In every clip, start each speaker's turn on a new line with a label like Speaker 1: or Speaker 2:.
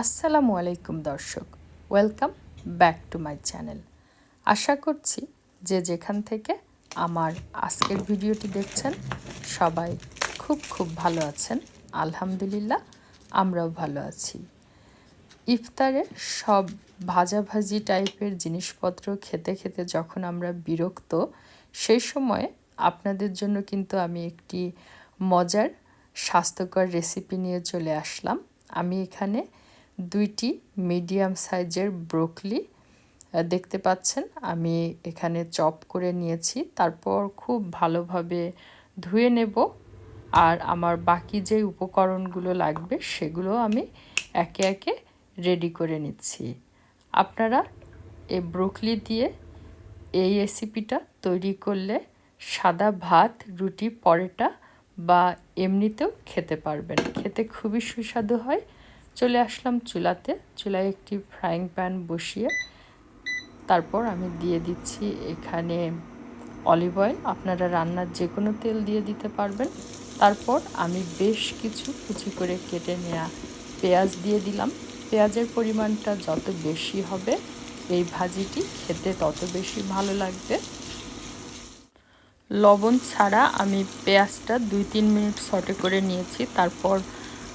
Speaker 1: আসসালামু আলাইকুম দর্শক, welcome back to my channel. আশা করছি যে যেখান থেকে আমার আজকের ভিডিওটি দেখছেন, সবাই খুব খুব ভালো আছেন। আলহামদুলিল্লাহ, আমরাও ভালো আছি। ইফতারে সব ভাজাভাজি টাইপের জিনিসপত্র খেতে খেতে যখন আমরা বিরক্ত, সেই সময় আপনাদের জন্য কিন্তু আমি একটি মজার, স্বাস্থ্যকর রেসিপি নিয়ে চলে আসলাম। আমি এখানে দুইটি মিডিয়াম সাইজের ব্রোকলি দেখতে পাচ্ছেন। আমি এখানে চপ করে নিয়েছি। তারপর খুব ভালোভাবে ধুয়ে নেব। আর আমার বাকি যে উপকরণগুলো লাগবে, সেগুলো আমি একে একে রেডি করে নিচ্ছি। আপনারা এই ব্রোকলি দিয়ে এই রেসিপিটা তৈরি করলে সাদা ভাত, রুটি, পরেটা বা এমনিতেও খেতে পারবেন। খেতে খুবই সুস্বাদু হয়। চলে আসলাম চুলাতে। চুলায় একটি ফ্রাইং প্যান বসিয়ে তারপর আমি দিয়ে দিচ্ছি এখানে অলিভ অয়েল আপনারা রান্নার যে কোনো তেল দিয়ে দিতে পারবেন। তারপর আমি বেশ কিছু কুচি করে কেটে নেওয়া পেঁয়াজ দিয়ে দিলাম। পেঁয়াজের পরিমাণটা যত বেশি হবে, এই ভাজিটি খেতে তত বেশি ভালো লাগবে। লবণ ছাড়া আমি পেঁয়াজটা দুই তিন মিনিট সটে করে নিয়েছি। তারপর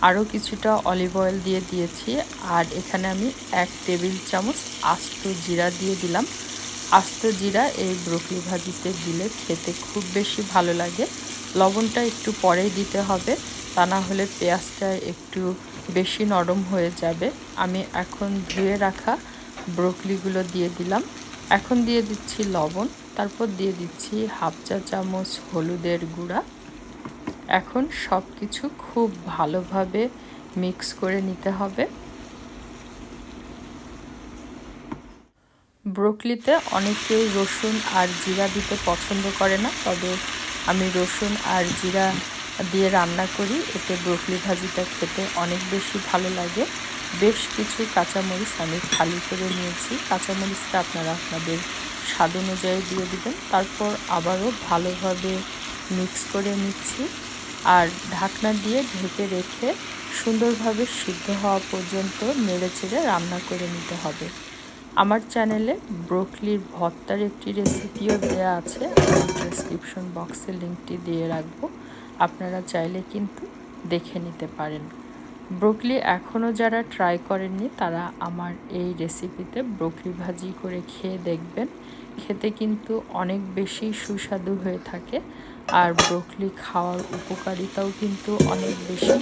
Speaker 1: আরও কিছুটা অলিভ অয়েল দিয়ে দিয়েছি, আর এখানে আমি এক টেবিল চামচ আস্ত জিরা দিয়ে দিলাম। আস্ত জিরা এই ব্রকলি ভাজিতে দিলে খেতে খুব বেশি ভালো লাগে। লবণটা একটু পরেই দিতে হবে, তা না হলে পেঁয়াজটা একটু বেশি নরম হয়ে যাবে। আমি এখন ধুয়ে রাখা ব্রকলিগুলো দিয়ে দিলাম। এখন দিয়ে দিচ্ছি লবণ, তারপর দিয়ে দিচ্ছি হাফ চা চামচ হলুদের গুঁড়া। এখন সব কিছু খুব ভালোভাবে মিক্স করে নিতে হবে। ব্রোকলিতে অনেকেই রসুন আর জিরা দিতে পছন্দ করে না, তবে আমি রসুন আর জিরা দিয়ে রান্না করি। এতে ব্রোকলি ভাজিটা খেতে অনেক বেশি ভালো লাগে। বেশ কিছু কাঁচামরিচ আমি খালি করে নিয়েছি। কাঁচামরিচটা আপনারা আপনাদের স্বাদ অনুযায়ী দিয়ে দেবেন। তারপর আবারও ভালোভাবে মিক্স করে নিচ্ছি। আর ঢাকনা দিয়ে ঢেকে রেখে সুন্দরভাবে সিদ্ধ হওয়া পর্যন্ত নেড়ে চেড়ে রান্না করে নিতে হবে। আমার চ্যানেলে ব্রোকলির ভর্তার একটি রেসিপিও দেওয়া আছে, আমি ডিসক্রিপশন বক্সে লিঙ্কটি দিয়ে রাখব। আপনারা চাইলে কিন্তু দেখে নিতে পারেন। ব্রোকলি এখনও যারা ট্রাই করেননি, তারা আমার এই রেসিপিতে ব্রোকলি ভাজি করে খেয়ে দেখবেন। খেতে কিন্তু অনেক বেশি সুস্বাদু হয়ে থাকে আর ব্রোকলি খাওয়ার উপকারিতাও কিন্তু অনেক বেশি।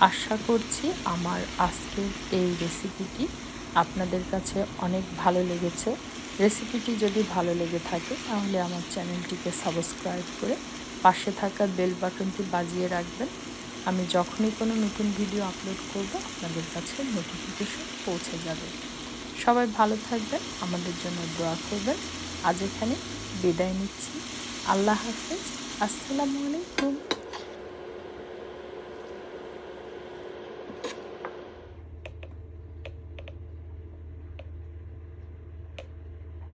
Speaker 1: আশা করছি আমার আজকের এই রেসিপিটি আপনাদের কাছে অনেক ভালো লেগেছে। রেসিপিটি যদি ভালো লেগে থাকে, তাহলে আমার চ্যানেলটিকে সাবস্ক্রাইব করে পাশে থাকা বেল বাটনটি বাজিয়ে রাখবেন। আমি যখনই কোনো নতুন ভিডিও আপলোড করব, আপনাদের কাছে নোটিফিকেশন পৌঁছে যাবে। সবাই ভালো থাকবেন, আমাদের জন্য দোয়া করবেন। আজ এখানে বিদায় নিচ্ছি। আল্লাহ হাফেজ। আসসালামু আলাইকুম।